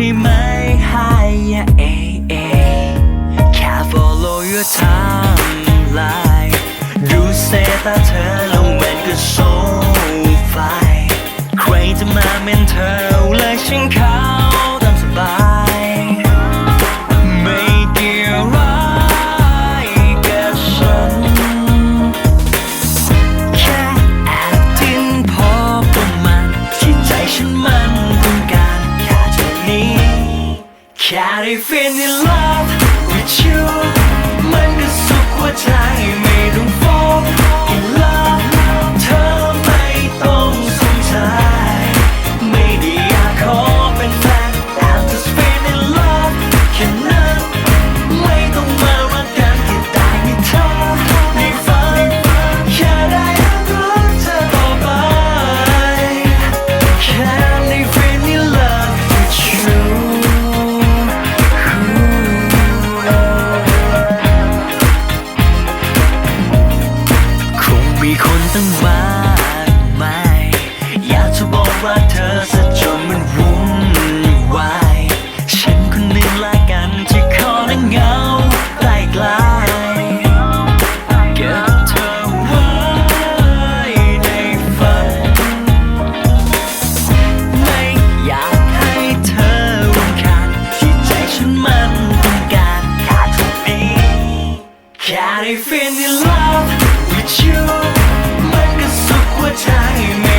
ที่ไม่หายเอเอแค่ follow your timeline ดูเซตาเธอแล้วมันก็โชว์ไฟใครจะมาเป็นเธอเลยฉันเขาตามสบาย ค่ได้ feel in love with you มันก็สุขหัวใจไม่ต้อง fall in love มีคนตั้งมากมายอยากจะบอกว่าเธอซะจนมันวุ่นวาย ฉันคนหนึ่งละกันที่ขอนั่งเหงาใกล้ๆเก็บเธอไว้ในฝัน ไม่อยากให้เธอรำคาญที่ใจฉันมันต้องการแค่เท่านี้แค่ได้ feel in love with you สุ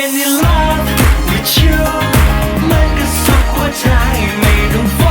ได้ feel in love with you มันก็สุขหัวใจไม่ต้อง